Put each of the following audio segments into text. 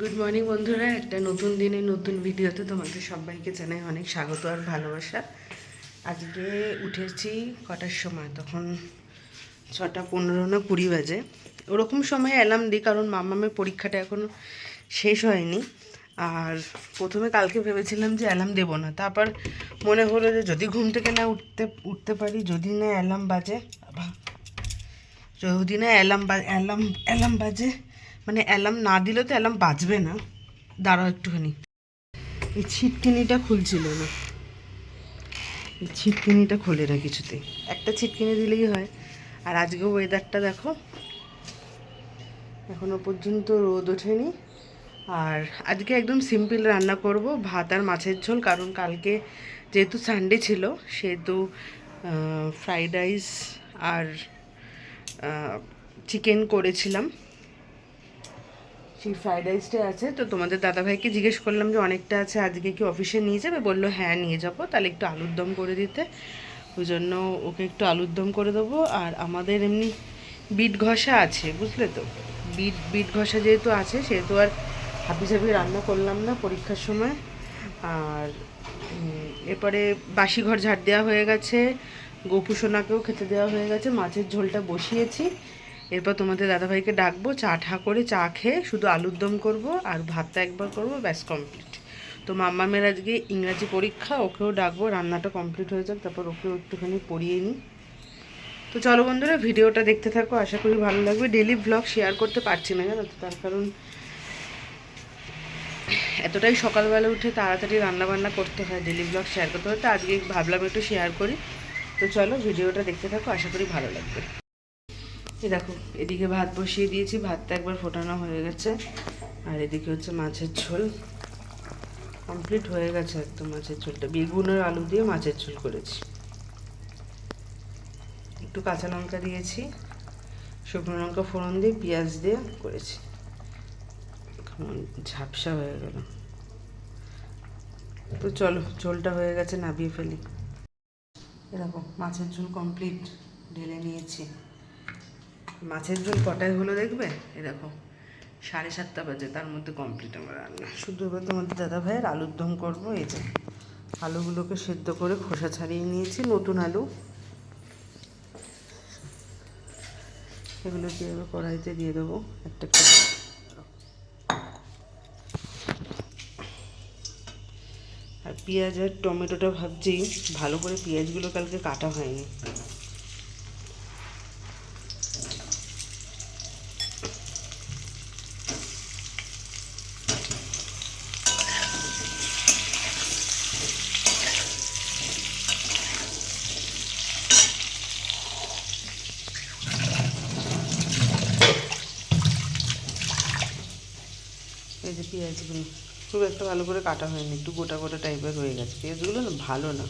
Good morning বন্ধুরা। একটা নতুন দিনে নতুন ভিডিওতে তোমাদের সবাইকে জানাই অনেক স্বাগত আর ভালোবাসা। আজকে উঠেছি কটার সময়? তখন ছটা পনেরো না কুড়ি বাজে। ওরকম সময় অ্যালার্ম দিই, কারণ মামামের পরীক্ষাটা এখনও শেষ হয়নি। আর প্রথমে কালকে ভেবেছিলাম যে অ্যালার্ম দেবো না। তারপর মনে হলো যে যদি ঘুম থেকে না উঠতে উঠতে পারি, যদি না অ্যালার্ম বাজে যদি না অ্যালার্ম বা, অ্যালার্ম অ্যালার্ম বাজে মানে অ্যালার্ম না দিলে তো অ্যালার্ম বাজবে না। দাঁড়াও একটুখানি। এই ছিটকিনিটা খুলছিল না। এই ছিটকিনিটা খোলে না কিছুতেই একটা ছিটকিনি দিলেই হয়। আর আজকে ওয়েদারটা দেখো। এখনও পর্যন্ত রোদ ওঠেনি। আর আজকে একদম সিম্পল রান্না করব। ভাত আর মাছের ঝোল। কারণ কালকে যেহেতু সানডে ছিল, সেহেতু ফ্রাইড রাইস আর চিকেন করেছিলাম। সেই ফ্রাইড রাইসটা আছে। তো তোমাদের দাদাভাইকে জিজ্ঞেস করলাম যে অনেকটা আছে, আজকে কি অফিসে নিয়ে যাবে? বলল হ্যাঁ নিয়ে যাব। তাহলে একটু আলুর দম করে দিতে। ওই জন্য ওকে একটু আলুর দম করে দেবো। আর আমাদের এমনি বিট ঘষা আছে, বুঝলে তো? বিট বিট ঘষা যেহেতু আছে, সেহেতু আর হাবি জাবি রান্না করলাম না পরীক্ষার সময়। আর এরপরে বাসি ঘর ঝাড় দেওয়া হয়ে গেছে। গোপু সোনাকেও খেতে দেওয়া হয়ে গেছে। মাছের ঝোলটা বসিয়েছি। এরপর তোমাদের দাদাভাইকে ডাকবো, চা ঠা করে চা খেয়ে শুধু আলুর দম করব আর ভাতটা একবার করব, ব্যাস কমপ্লিট তো মাম্মামের আজকে ইংরাজি পরীক্ষা, ওকেও ডাকবো, রান্নাটা কমপ্লিট হয়ে যাক, তারপর ওকেও একটুখানি পড়িয়ে নিই। তো চলো বন্ধুরা, ভিডিওটা দেখতে থাকো, আশা করি ভালো লাগবে। ডেলি ব্লগ শেয়ার করতে পারছি না জানো তো, তার কারণ এতটাই সকালবেলা উঠে তাড়াতাড়ি রান্না বান্না করতে হয় ডেলি ব্লগ শেয়ার করতে হয়, তো আজকে ভাবলাম একটু শেয়ার করি। তো চলো, ভিডিওটা দেখতে থাকো, আশা করি ভালো লাগবে। এই দেখো, এদিকে ভাত বসিয়ে দিয়েছি, ভাতটা একবার ফোটানো হয়ে গেছে। আর এদিকে হচ্ছে মাছের ঝোল। কমপ্লিট হয়ে গেছে একদম মাছের ঝোলটা। বেগুন আর আলু দিয়ে মাছের ঝোল করেছি। একটু কাঁচা লঙ্কা দিয়েছি, শুকনো লঙ্কা ফোড়ন দিয়ে, পেঁয়াজ দিয়ে করেছি। ঝাপসা হয়ে গেল। তো চলো, ঝোলটা হয়ে গেছে, নাবিয়ে ফেলি। এরকম মাছের ঝোল কমপ্লিট ঢেলে নিয়েছি। মাছের ঝোল কটায় হলো দেখবে? এরকম সাড়ে সাতটা বাজে, তার মধ্যে কমপ্লিট আমার রান্না। শুধু এবার তোমাদের দাদা ভাইয়ের আলুর দম করব, এই যে আলুগুলোকে সেদ্ধ করে খোসা ছাড়িয়ে নিয়েছি, নতুন আলু। এগুলোকে এবার কড়াইতে দিয়ে দেবো একটা করে। আর পেঁয়াজ আর টমেটোটা ভাবছি, ভালো করে পেঁয়াজগুলো কালকে কাটা হয়নি। পেঁয়াজগুলো খুব একটা ভালো করে কাটা হয়নি, একটু গোটা গোটা টাইপের হয়ে গেছে। পেঁয়াজগুলো না ভালো না।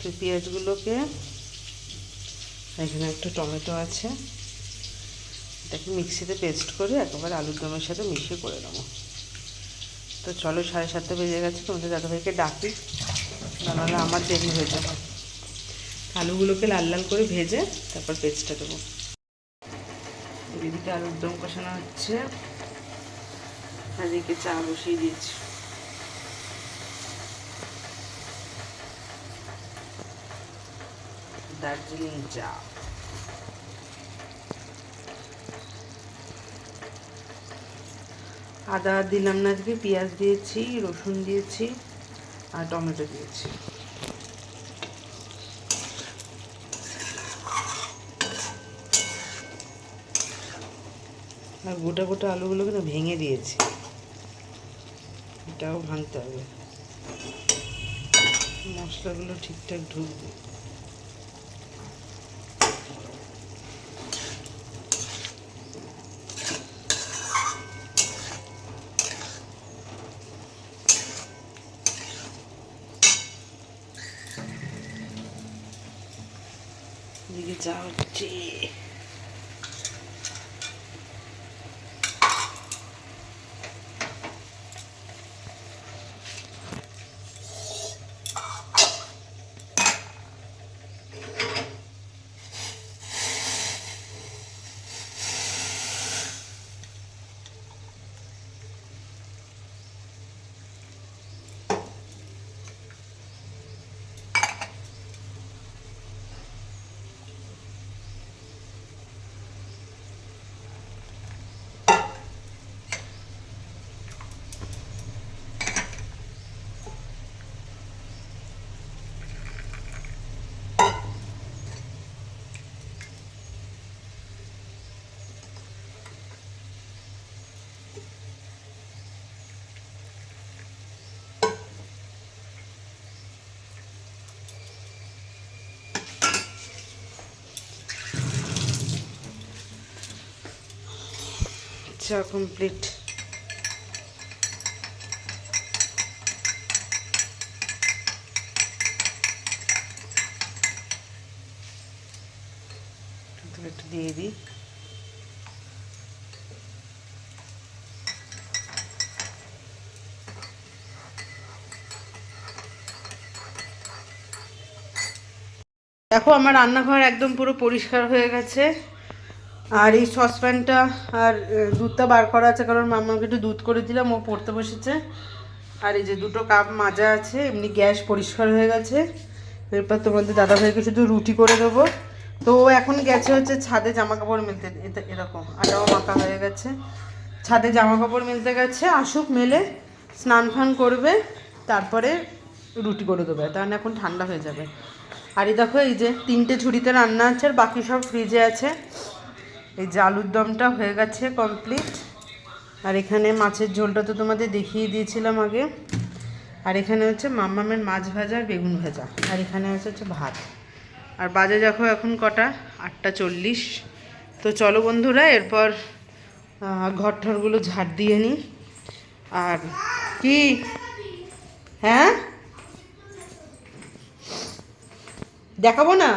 তো পেঁয়াজগুলোকে এখানে একটা টমেটো আছে, এটাকে মিক্সিতে পেস্ট করে একেবারে আলুর দমের সাথে মিশিয়ে করে নেব। তো চলো সাড়ে সাতটা বেজে গেছে, তোমাদের দাদাভাইকে ডাকি নাহলে আমার দেরি হয়ে যাবে। আলুগুলোকে লাল লাল করে ভেজে তারপর পেস্টটা দেবো। এদিকে আলুর দম কষানো হচ্ছে। এদিকে চা বসিয়ে দিয়েছি দার্জিলিং চা। আদা দিলাম না আজকে, পেঁয়াজ দিয়েছি, রসুন দিয়েছি আর টমেটো দিয়েছি। আর গোটা গোটা আলুগুলোকে না ভেঙে দিয়েছি। এটাও ভাঙতে হবে। মশলাগুলো ঠিকঠাক ঢুকবে। এদিকে চা হচ্ছে। চা কমপ্লিট একটু দিয়ে দিই। দেখো আমার রান্নাঘর একদম পুরো পরিষ্কার হয়ে গেছে। আর এই সসপ্যানটা আর দুধটা বার করা আছে, কারণ মামাকে একটু দুধ করে দিলাম, ও পড়তে বসেছে। আর এই যে দুটো কাপ মাজা আছে, এমনি গ্যাস পরিষ্কার হয়ে গেছে। এরপর তোমাদের দাদাভাইকে শুধু রুটি করে দেবো। তো ও এখন গেছে হচ্ছে ছাদে জামা কাপড় মেলতে এরকম, আটাও মাখা হয়ে গেছে। ছাদে জামা কাপড় মেলতে গেছে, আসুক, মেলে, স্নান ফান করবে, তারপরে রুটি করে দেবে তাহলে এখন ঠান্ডা হয়ে যাবে। আর এই দেখো, এই যে তিনটে ঝুড়িতে রান্না আছে, আর বাকি সব ফ্রিজে আছে। এই যে আলুর দমটা হয়ে গেছে কমপ্লিট আর এখানে মাছের ঝোলটা তো তোমাদের দেখিয়ে দিয়েছিলাম আগে। আর এখানে হচ্ছে মাম্মামের মাছ ভাজা আর বেগুন ভাজা। আর এখানে হচ্ছে হচ্ছে ভাত। আর বাজে দেখো এখন কটা? আটটা চল্লিশ। তো চলো বন্ধুরা, এরপর ঘর ঠরগুলো ঝাড় দিয়ে নিই। আর কি? হ্যাঁ? দেখাবো না?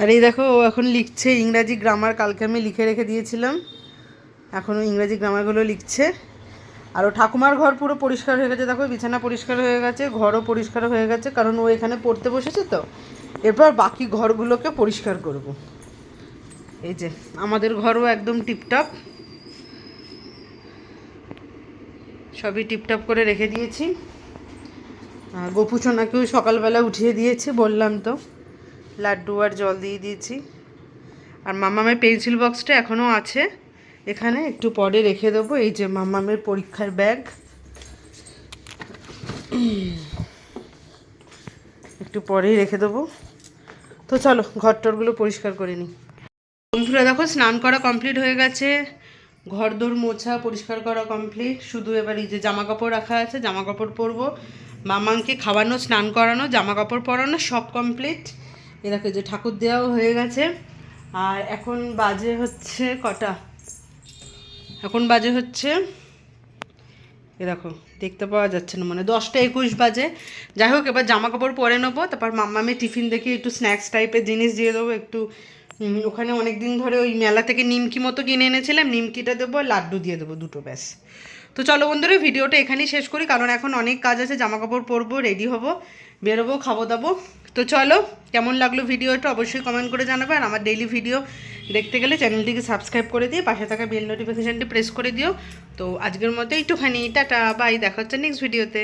আর এই দেখো, ও এখন লিখছে ইংরাজি গ্রামার কালকে আমি লিখে রেখে দিয়েছিলাম। এখনও ইংরাজি গ্রামারগুলো লিখছে। আর ও ঠাকুমার ঘর পুরো পরিষ্কার হয়ে গেছে। দেখো, বিছানা পরিষ্কার হয়ে গেছে, ঘরও পরিষ্কার হয়ে গেছে, কারণ ও এখানে পড়তে বসেছে তো। এরপর বাকি ঘরগুলোকে পরিষ্কার করব। এই যে, আমাদের ঘরও একদম টিপটপ। সবই টিপটপ করে রেখে দিয়েছি। আর গোপু সকালবেলা উঠিয়ে দিয়েছি, বললাম তো। লাড্ডু আর জল দিয়ে দিয়েছি। আর মামামের পেন্সিল বক্সটা এখনও আছে। এখানে একটু পরে রেখে দেবো। এই যে মামামের পরীক্ষার ব্যাগ। একটু পরেই রেখে দেবো। তো চলো ঘর টরগুলো পরিষ্কার করে নিই। বন্ধুরা, দেখো, স্নান করা কমপ্লিট হয়ে গেছে। ঘর দোর মোছা পরিষ্কার করা কমপ্লিট। শুধু এবার এই যে জামা কাপড় রাখা আছে জামা কাপড় পরবো। মামাকে খাওয়ানো, স্নান করানো জামা কাপড় পরানো সব কমপ্লিট। এ দেখো যে ঠাকুর দেওয়াও হয়ে গেছে। আর এখন বাজে হচ্ছে কটা? এখন বাজে হচ্ছে এ দেখো, দেখতে পাওয়া যাচ্ছে না মানে দশটা একুশ বাজে। যাই হোক, এবার জামা কাপড় পরে নেব, তারপর মাম্মামে টিফিন দেখে একটু স্ন্যাক্স টাইপের জিনিস দিয়ে দেবো, একটু ওখানে অনেক দিন ধরে ওই মেলা থেকে নিমকি মতো কিনে এনেছিলাম, নিমকিটা দেবো লাড্ডু দিয়ে দেবো দুটো, ব্যাস। তো চলো বন্ধুরা, ভিডিওটা এখানেই শেষ করি, কারণ এখন অনেক কাজ আছে জামা কাপড় পরবো রেডি হব, বেরোবো, খাব দাবো। তো চলো, কেমন লাগল ভিডিওটা অবশ্যই কমেন্ট করে জানাবে, আর আমার ডেইলি ভিডিও দেখতে গেলে চ্যানেলটিকে সাবস্ক্রাইব করে দিয়ে পাশে থাকা বেল নোটিফিকেশানটি প্রেস করে দিও। তো আজকের মতো একটুখানি টাটা বাই দেখা হচ্ছে নেক্সট ভিডিওতে